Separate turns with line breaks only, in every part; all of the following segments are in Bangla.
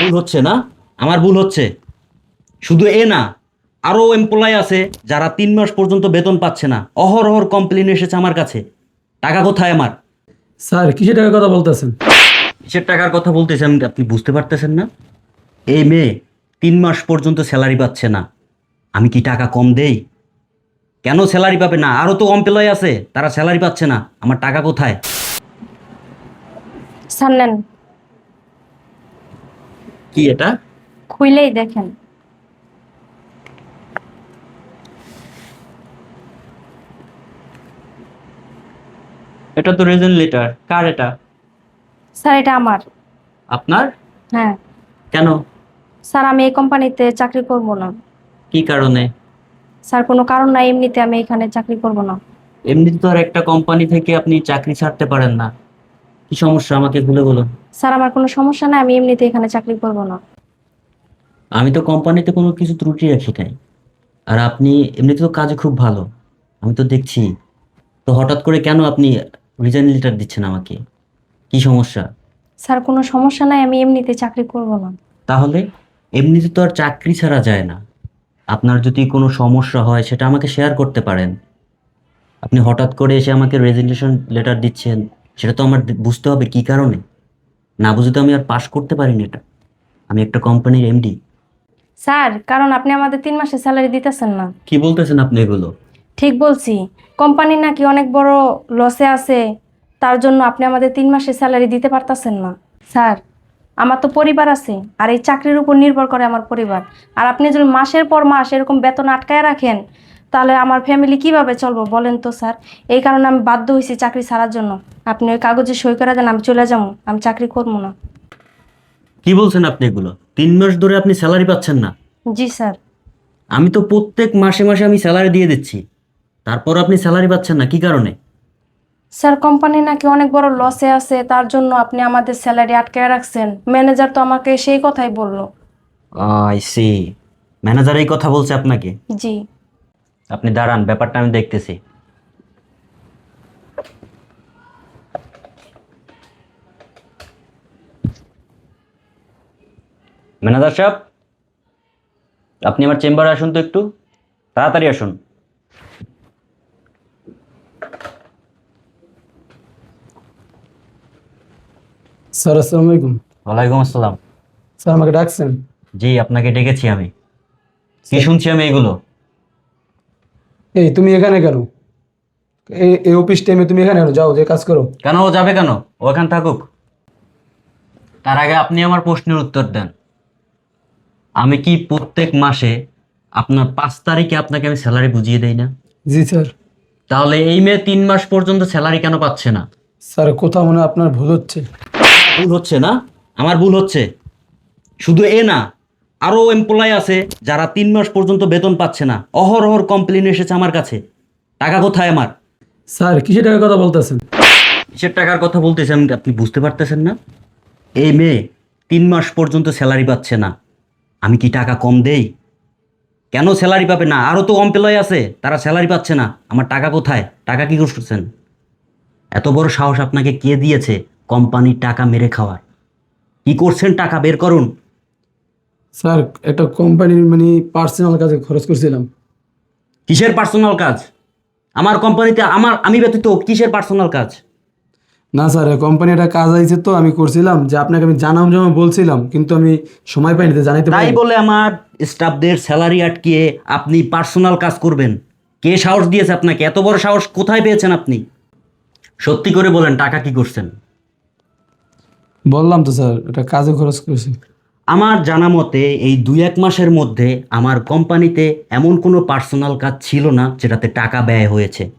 ভুল হচ্ছে না? আমার ভুল হচ্ছে। শুধু এ না আরও এমপ্লয় আছে যারা তিন মাস পর্যন্ত বেতন পাচ্ছে না। অহরহর কমপ্লেন এসেছে আমার কাছে। টাকা কোথায় আমার?
স্যার কিসের টাকার কথা বলতেছেন?
কিসের টাকার কথা বলতেছেন আপনি? বুঝতে পারতেছেন না? এই মেয়ে তিন মাস পর্যন্ত স্যালারি পাচ্ছে না। আমি কি টাকা কম দেই? কেন স্যালারি পাবে না? আরও তো এমপ্লয় আছে তারা স্যালারি পাচ্ছে না। আমার টাকা কোথায়?
স্যার নেন।
কি এটা?
খুইলেই দেখেন।
এটা তো রেজন লেটার। কার এটা?
স্যার এটা আমার।
আপনার?
হ্যাঁ।
কেন?
স্যার আমি এই কোম্পানিতে চাকরি করব না।
কি কারণে?
স্যার কোনো কারণ নাই এমনিতে আমি এখানে চাকরি করব না।
এমনিতে তো আর একটা কোম্পানি থেকে আপনি চাকরি ছাড়তে পারেন না। কি সমস্যা? আমাকে খুলে বলুন
স্যার আমার কোনো সমস্যা নাই আমি এমনিতে এখানে চাকরি করব না।
আমি তো কোম্পানিতে কোনো কিছু ত্রুটি রাখি নাই। আর আপনি এমনিতে তো কাজে খুব ভালো। আমি তো দেখছি। তো হঠাৎ করে কেন আপনি রিজাইন লেটার দিচ্ছেন আমাকে? কি সমস্যা?
স্যার কোনো সমস্যা নাই আমি এমনিতে চাকরি করব না।
তাহলে এমনিতে তো আর চাকরি ছাড়া যায় না। আপনার যদি কোনো সমস্যা হয় সেটা আমাকে শেয়ার করতে পারেন। আপনি হঠাৎ করে এসে আমাকে রেজিগনেশন লেটার দিচ্ছেন। সেটা তো আমার বুঝতে হবে কি কারণে? না বুঝে তো আমি আর পাশ করতে পারিনি এটা। আমি একটা কোম্পানির এমডি
স্যার কারণ আপনি আমাদের তিন মাসের স্যালারি দিতেছেন না।
কি বলতেছেন আপনি এগুলো?
ঠিক বলছি কোম্পানি নাকি অনেক বড় লসে আছে তার জন্য আপনি আমাদের তিন মাসের স্যালারি দিতে পারতেছেন না। স্যার আমার তো পরিবার আছে আর এই চাকরির উপর নির্ভর করে আমার পরিবার। আর আপনি যদি মাসের পর মাস এরকম বেতন আটকায় রাখেন তাহলে আমার ফ্যামিলি কীভাবে চলবো বলেন তো স্যার? এই কারণে আমি বাধ্য হয়েছি চাকরি ছাড়ার জন্য। আপনি ওই কাগজে সই করে দেন আমি চলে যাব। আমি চাকরি করব না।
কি বলছেন আপনি এগুলো? তিন মাস ধরে আপনি স্যালারি পাচ্ছেন না।
জি স্যার।
আমি তো প্রত্যেক মাসে মাসে আমি স্যালারি দিয়ে দিচ্ছি। তারপর আপনি স্যালারি পাচ্ছেন না কি কারণে?
স্যার কোম্পানি নাকি অনেক বড় লসে আছে তার জন্য আপনি আমাদের স্যালারি আটকায় রাখছেন। ম্যানেজার তো আমাকে সেই কথাই বলল।
I C. ম্যানেজার এই কথা বলছে আপনাকে?
জি।
আপনি দাঁড়ান ব্যাপারটা আমি দেখতেছি। ম্যানেজার সাহেব আপনি আমার চেম্বারে আসুন তো একটু। তাড়াতাড়ি আসুন।
স্যার আসসালামু আলাইকুম।
ওয়ালাইকুম আসসালাম।
স্যার আমাকে ডাকছেন?
জি আপনাকে ডেকেছি আমি। কি শুনছি আমি এগুলো?
এই তুমি এখানে কেন? এই এই অফিস টাইমে তুমি এখানে কেন? যাও যে কাজ করো।
কেন ও যাবে কেন? ও এখান থাকুক। তার আগে আপনি আমার প্রশ্নের উত্তর দেন। আমি কি প্রত্যেক মাসে আপনার পাঁচ তারিখে আপনাকে আমি স্যালারি বুঝিয়ে দেই না?
জি স্যার।
তাহলে এই মেয়ে তিন মাস পর্যন্ত স্যালারি কেন পাচ্ছে না?
স্যার কোথাও মনে হয় আপনার ভুল হচ্ছে।
ভুল হচ্ছে না? আমার ভুল হচ্ছে। শুধু এ না আরও এমপ্লয় আছে যারা তিন মাস পর্যন্ত বেতন পাচ্ছে না। অহরহর কমপ্লেন এসেছে আমার কাছে। টাকা কোথায় আমার?
স্যার কিসের টাকার কথা বলতেছেন?
কিসের টাকার কথা বলতেছেন আপনি বুঝতে পারতেছেন না? এই মেয়ে তিন মাস পর্যন্ত স্যালারি পাচ্ছে না। আমি কি টাকা কম দেই? কেন স্যালারি পাবে না? আরও তো এমপ্লয় আছে তারা স্যালারি পাচ্ছে না। আমার টাকা কোথায়? টাকা কি করছেন এত বড় সাহস আপনাকে কে দিয়েছে কোম্পানির টাকা মেরে খাওয়ার? কি করছেন? টাকা বের করুন।
স্যার একটা কোম্পানির মানে পার্সোনাল কাজে খরচ করছিলাম।
কিসের পার্সোনাল কাজ? আমার কোম্পানিতে আমার আমি ব্যতীত কিসের পার্সোনাল কাজ?
না স্যার কোম্পানি একটা কাজ আইছে তো আমি করছিলাম যে আপনাকে আমি জানাম যেমন বলছিলাম কিন্তু আমি সময় পাইনি জানাইতে
তাই বলে আমার স্টাফদের স্যালারি আটকিয়ে আপনি পার্সোনাল কাজ করবেন। কে সাহস দিয়েছে আপনাকে? এত বড় সাহস কোথায় পেয়েছেন আপনি? সত্যি করে বলেন টাকা কি করছেন?
বললাম তো স্যার এটা কাজে খরচ করেছি।
আমার জানা মতে এই দুই এক মাসের মধ্যে আমার কোম্পানিতে এমন কোনো পার্সোনাল কাজ ছিল না যেটাতে টাকা ব্যয় হয়েছে।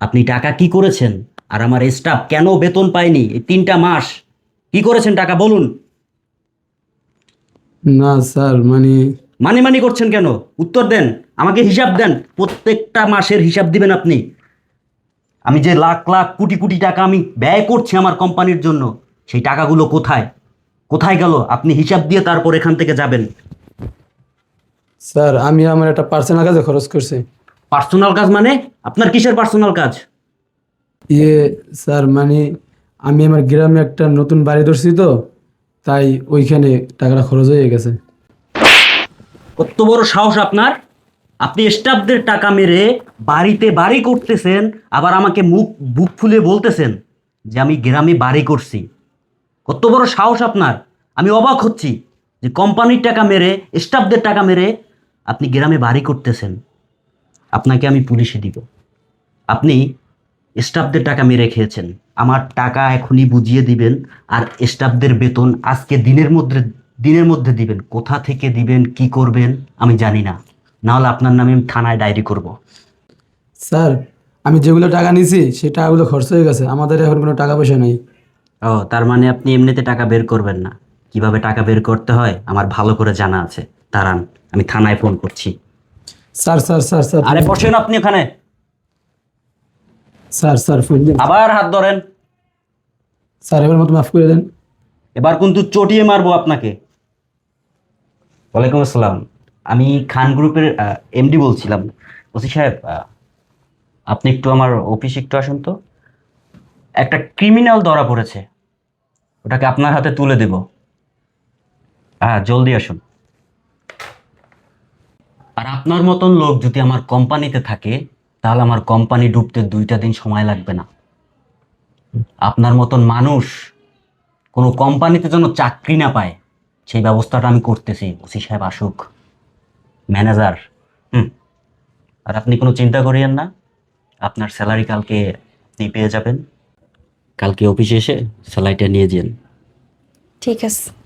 আপনি টাকা কি করেছেন? আর আমার স্টাফ কেন বেতন পায়নি এই তিনটা মাস? কি করেছেন টাকা বলুন।
না স্যার মানে
মানি মানি করছেন কেন? উত্তর দেন আমাকে হিসাব দেন। প্রত্যেকটা মাসের হিসাব দিবেন আপনি। আমি যে লাখ লাখ কোটি কোটি টাকা আমি ব্যয় করছি আমার কোম্পানির জন্য সেই টাকাগুলো কোথায়? কোথায় গেল? আপনি হিসাব দিয়ে তারপর এখান থেকে যাবেন।
স্যার আমি আমার একটা পার্সোনাল কাজে খরচ করছি।
পার্সোনাল কাজ মানে? আপনার কিসের পার্সোনাল কাজ?
ইয়ে স্যার মানে আমি আমার গ্রামে একটা নতুন বাড়ি ধরছি তো, তাই ওইখানে টাকাটা খরচ হয়ে গেছে।
কত বড় সাহস আপনার? আপনি স্টাফদের টাকা মেরে বাড়িতে বাড়ি করতেছেন, আবার আমাকে মুখ, বুক ফুলে বলতেছেন যে আমি গ্রামে বাড়ি করছি। কত বড় সাহস আপনার? আমি অবাক হচ্ছি যে কোম্পানির টাকা মেরে, স্টাফদের টাকা মেরে আপনি গ্রামে বাড়ি করতেছেন। আপনাকে আমি পুলিশে দিব। আপনি স্টাফদের টাকা মেরে খেয়েছেন। আমার টাকা এখনই বুঝিয়ে দিবেন আর স্টাফদের বেতন আজকে দিনের মধ্যে দিনের মধ্যে দিবেন। কোথা থেকে দিবেন কি করবেন আমি জানি না। নাহলে আপনার নামে আমি থানায় ডায়েরি করব।
স্যার আমি যেগুলো টাকা নিয়েছি সেই টাকাগুলো খরচ হয়ে গেছে। আমাদের এখন কোনো টাকা পয়সা নেই।
ও তার মানে আপনি এমনিতে টাকা বের করবেন না। কীভাবে টাকা বের করতে হয় আমার ভালো করে জানা আছে। দাঁড়ান আমি থানায় ফোন করছি।
Sir sir sir sir.
আরে বসেন আপনি ওখানে
স্যার স্যার ফোন দেন।
আবার হাত ধরেন।
স্যার এবার মতো মাফ করে দেন।
এবার কিন্তু চটিয়ে মারবো আপনাকে। ওয়ালাইকুম আসসালাম। আমি খান গ্রুপের এমডি বলছিলাম। ওসি সাহেব আপনি একটু আমার অফিসে একটু আসুন তো। একটা ক্রিমিনাল ধরা পড়েছে। ওটাকে আপনার হাতে তুলে দেব। হ্যাঁ জলদি আসুন। আর আপনার মতন লোক যদি আমার কোম্পানিতে থাকে তাহলে আমার কোম্পানি ডুবতে দুইটা দিন সময় লাগবে না। আপনার মতন মানুষ কোনো কোম্পানিতে যেন চাকরি না পায়, সেই ব্যবস্থাটা আমি করতেছি। ওসি সাহেব আসুক ম্যানেজার হুম। আর আপনি কোনো চিন্তা করিয়েন না, আপনার স্যালারি কালকে আপনি পেয়ে যাবেন। কালকে অফিসে এসে স্যালারিটা নিয়ে যান।
ঠিক আছে।